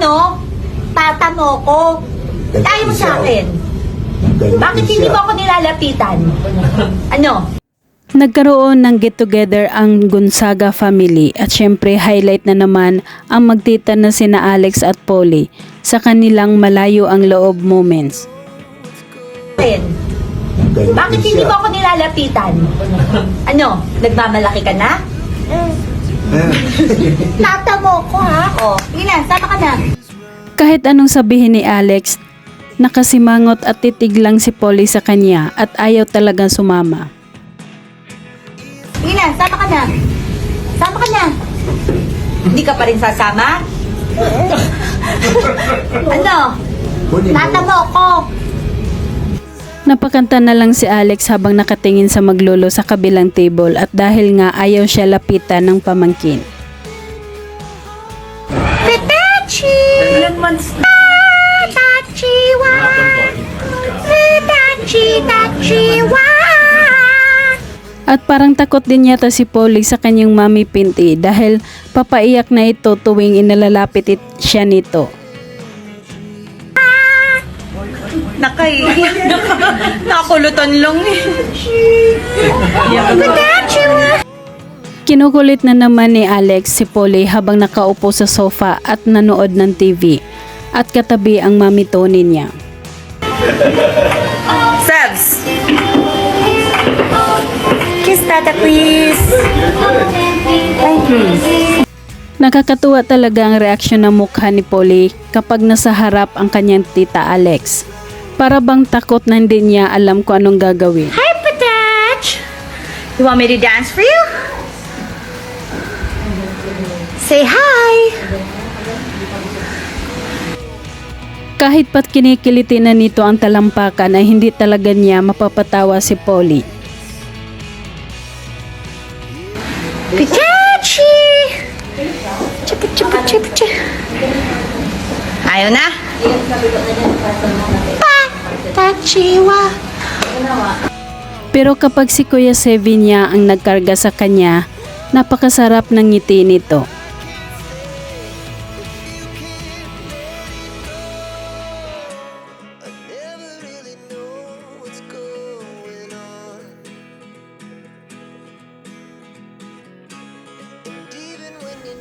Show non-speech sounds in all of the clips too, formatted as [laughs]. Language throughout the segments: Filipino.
no? Tata mo ko. Tayo mo sa akin. Bakit hindi mo ako nilalapitan? Ano? Nagkaroon ng get-together ang Gonzaga family at syempre highlight na naman ang magtita na sina Alex at Polly sa kanilang malayo ang loob moments. Bakit hindi mo ako nilalapitan? Ano? Nagmamalaki ka na? Tata mo ko ha? O, Kahit anong sabihin ni Alex, nakasimangot at titig lang si Polly sa kanya at ayaw talagang sumama. Sige na, sama ka na. Sama ka na. Hindi ka pa rin sasama? [laughs] ano? Tata mo ko. Napakanta na lang si Alex habang nakatingin sa maglolo sa kabilang table at dahil nga ayaw siya lapitan ng pamangkin. Petachi! Ilan months na? Tachi wa! Petachi, tachi wa! At parang takot din yata si Polly sa kanyang mami Pinti dahil papaiyak na ito tuwing inalalapit it- siya nito. Nakay. [laughs] Nakulutan lang eh. Petachi wa! Kinukulit na naman ni Alex si Polly habang nakaupo sa sofa at nanood ng TV at katabi ang mami Tony niya. Sebs! Kiss tata please. Nakakatuwa talaga ang reaksyon ng mukha ni Polly kapag nasa harap ang kanyang tita Alex. Para bang takot na hindi niya alam kung anong gagawin. Hi, Petach! You want me to dance for you? Say hi! Kahit pat kinikiliti na nito ang talampakan ay hindi talaga niya mapapatawa si Polly. Pikachu! Chupa, chupa, chupa, chupa. Ayaw na? Patachiwa. Pero kapag si Kuya Sevi niya ang nagkarga sa kanya, napakasarap ng ngiti nito.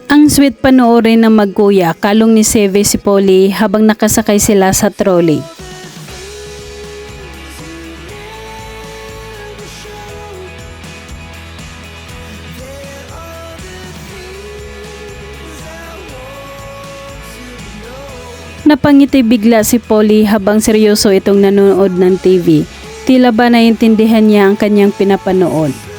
Ang sweet panoorin ng magkuya, kalong ni Seve si Polly habang nakasakay sila sa trolley. Napangiti bigla si Polly habang seryoso itong nanonood ng TV. Tila ba naiintindihan niya ang kanyang pinapanood.